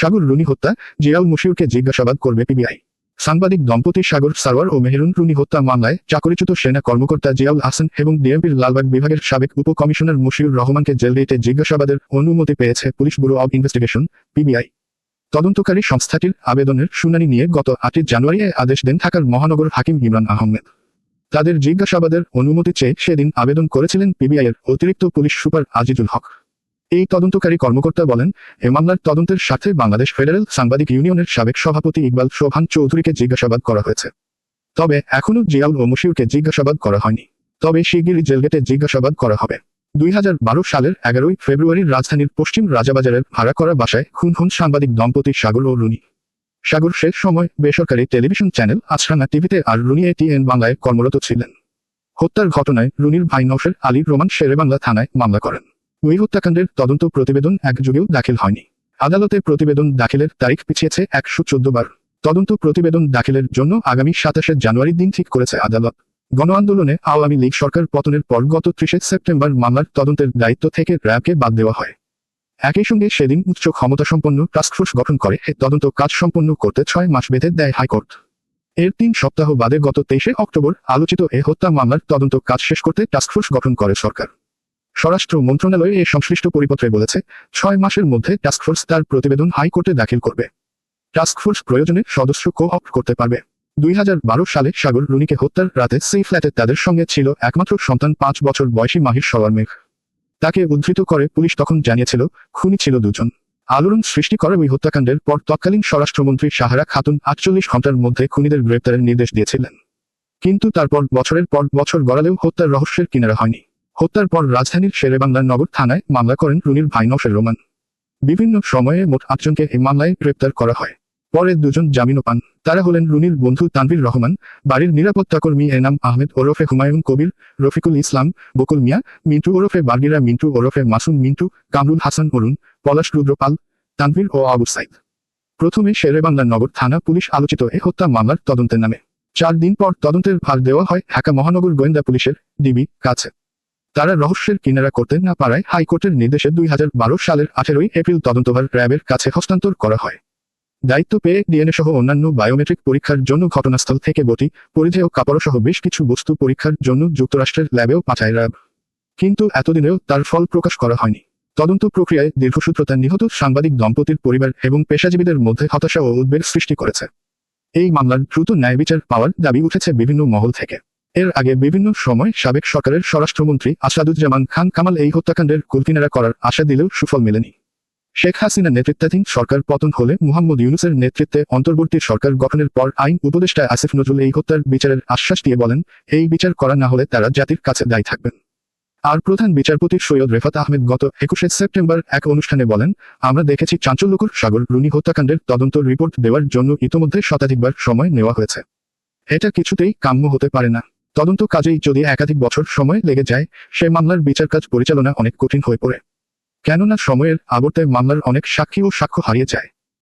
সাগর Rooney হত্যা, জিয়াউল মুশিউরকে জিজ্ঞাসাবাদ করবে পিবিআই। সাংবাদিক দম্পতি সাগর সারোয়ার ও মেহরুন রুনি হত্যা মামলায় চাকরিচ্যুত সেনা কর্মকর্তা জিয়াউল হাসান এবং ডিএমপির লালবাগ বিভাগের সাবেক উপ কমিশনার মুশিউর রহমানকে জেল দিতে জিজ্ঞাসাবাদের অনুমতি পেয়েছে police bureau of investigation, PBI. তদন্তকারী সংস্থাটির আবেদনের শুনানি নিয়ে গত আটই জানুয়ারি আদেশ দেন ঢাকার মহানগর হাকিম ইমরান আহমেদ। তাদের জিজ্ঞাসাবাদের অনুমতি চেয়ে সেদিন আবেদন করেছিলেন পিবিআই এর অতিরিক্ত পুলিশ সুপার আজিজুল হক। এই তদন্তকারী কর্মকর্তা বলেন, এ মামলার তদন্তের সাথে বাংলাদেশ ফেডারেল সাংবাদিক ইউনিয়নের সাবেক সভাপতি ইকবাল সোহান চৌধুরীকে জিজ্ঞাসাবাদ করা হয়েছে। তবে এখনও জিয়াউল ও মুশিউরকে জিজ্ঞাসাবাদ করা হয়নি। তবে শিগগিরই জেলগেটে জিজ্ঞাসাবাদ করা হবে। দুই হাজার বারো সালের এগারোই ফেব্রুয়ারি রাজধানীর পশ্চিম রাজাবাজারের ভাড়া করা বাসায় খুন হন সাংবাদিক দম্পতি সাগর ও রুনি। সাগর শেষ সময় বেসরকারি টেলিভিশন চ্যানেল আছরানা টিভিতে আর রুনি এটিএন বাংলায় কর্মরত ছিলেন। হত্যার ঘটনায় রুনির ভাই নৌশের আলী রোমান শেরেবাংলা থানায় মামলা করেন। ওই হত্যাকাণ্ডের তদন্ত প্রতিবেদন এক যুগেও দাখিল হয়নি। আদালতে প্রতিবেদন দাখিলের তারিখ পিছিয়েছে একশো চোদ্দ বার। তদন্ত প্রতিবেদন দাখিলের জন্য আগামী সাতাশে জানুয়ারি দিন ঠিক করেছে আদালত। গণ আন্দোলনে আওয়ামী লীগ সরকার পতনের পর গত ত্রিশে সেপ্টেম্বর মামলার তদন্তের দায়িত্ব থেকে র্যাবকে বাদ দেওয়া হয়। একই সঙ্গে সেদিন উচ্চ ক্ষমতাসম্পন্ন টাস্কফোর্স গঠন করে। এ তদন্ত কাজ সম্পন্ন করতে ছয় মাস বেঁধে দেয় হাইকোর্ট। এর তিন সপ্তাহ বাদে গত তেইশে অক্টোবর আলোচিত এ হত্যা মামলার তদন্ত কাজ শেষ করতে টাস্কফোর্স গঠন করে সরকার। স্বরাষ্ট্র মন্ত্রণালয় এ সংশ্লিষ্ট পরিপত্রে বলেছে, ছয় মাসের মধ্যে টাস্কফোর্স তার প্রতিবেদন হাইকোর্টে দাখিল করবে। টাস্কফোর্স প্রয়োজনে সদস্য কো অপ্ট করতে পারবে। দুই হাজার বারো সালে সাগর রুনিকে হত্যার রাতে সেই ফ্ল্যাটে তাদের সঙ্গে ছিল একমাত্র সন্তান পাঁচ বছর বয়সী মাহির সওয়ার মেঘ। তাকে উদ্ধৃত করে পুলিশ তখন জানিয়েছিল, খুনি ছিল দুজন। আলোড়ন সৃষ্টি করে ওই হত্যাকাণ্ডের পর তৎকালীন স্বরাষ্ট্রমন্ত্রী সাহারা খাতুন আটচল্লিশ ঘণ্টার মধ্যে খুনিদের গ্রেপ্তারের নির্দেশ দিয়েছিলেন। কিন্তু তারপর বছরের পর বছর গড়ালেও হত্যার রহস্যের কিনারা হয়নি। হত্যার পর রাজধানীর শেরেবাংলা নগর থানায় মামলা করেন রুনির ভাই নৌশের রোমান। বিভিন্ন সময়ে মোট আটজনকে এই মামলায় গ্রেপ্তার করা হয়। পরে দুজন জামিনও পান। তারা হলেন রুনির বন্ধু তানভীর রহমান, বাড়ির নিরাপত্তাকর্মী এনাম আহমেদ ওরফে হুমায়ুন কবির, রফিকুল ইসলাম, বকুল মিয়া, মিন্টু ওরফে বার্গিরা মিন্টু ওরফে মাসুম, মিন্টু, কামরুল হাসান অরুণ, পলাশ রুদ্রপাল তানভীর ও আবু সাইদ। প্রথমে শেরেবাংলা নগর থানা পুলিশ আলোচিত এ হত্যা মামলার তদন্তের নামে। চার দিন পর তদন্তের ভার দেওয়া হয় ঢাকা মহানগর গোয়েন্দা পুলিশের ডিবি কাছে। তারা রহস্যের কিনারা করতে না পারায় হাইকোর্টের নির্দেশে দুই হাজার বারো সালের আঠেরোই এপ্রিল তদন্তভার র্যাবের কাছে হস্তান্তর করা হয়। দায়িত্ব পেয়ে ডিএনএ সহ অন্যান্য বায়োমেট্রিক পরীক্ষার জন্য ঘটনাস্থল থেকে বটি, পরিধেয় কাপড় সহ বেশ কিছু বস্তু পরীক্ষার জন্য যুক্তরাষ্ট্রের ল্যাবেও পাঠায় র্যাব কিন্তু এতদিনেও তার ফল প্রকাশ করা হয়নি। তদন্ত প্রক্রিয়ায় দীর্ঘসূত্রতা নিহত সাংবাদিক দম্পতির পরিবার এবং পেশাজীবীদের মধ্যে হতাশা ও উদ্বেগ সৃষ্টি করেছে। এই মামলার দ্রুত ন্যায় বিচার পাওয়ার দাবি উঠেছে বিভিন্ন মহল থেকে। এর আগে বিভিন্ন সময় সাবেক সরকারের স্বরাষ্ট্রমন্ত্রী আসাদুজ্জামান খান কামাল এই হত্যাকাণ্ডের কুলকিনারা করার আশা দিলেও সুফল মেলেনি। শেখ হাসিনা নেতৃত্বাধীন সরকার পতন হলে মুহাম্মদ ইউনুসের নেতৃত্বে অন্তর্বর্তী সরকার গঠনের পর আইন উপদেষ্টা আসিফ নজরুল এই হত্যার বিচারের আশ্বাস দিয়ে বলেন, এই বিচার করা না হলে তারা জাতির কাছে দায়ী থাকবেন। আর প্রধান বিচারপতি সৈয়দ রেফাত আহমেদ গত একুশে সেপ্টেম্বর এক অনুষ্ঠানে বলেন, আমরা দেখেছি চাঞ্চল্যকর সাগর রুনি হত্যাকাণ্ডের তদন্ত রিপোর্ট দেওয়ার জন্য ইতোমধ্যে শতাধিকবার সময় নেওয়া হয়েছে। এটা কিছুতেই কাম্য হতে পারে না। তদন্ত কাজেই যদি একাধিক বছর সময় লেগে যায়, সে মামলার বিচার কাজ পরিচালনা অনেক কঠিন হয়ে পড়ে। কেননা সময়ের আবর্তায় মামলার অনেক সাক্ষী ও সাক্ষ্য হারিয়ে যায়।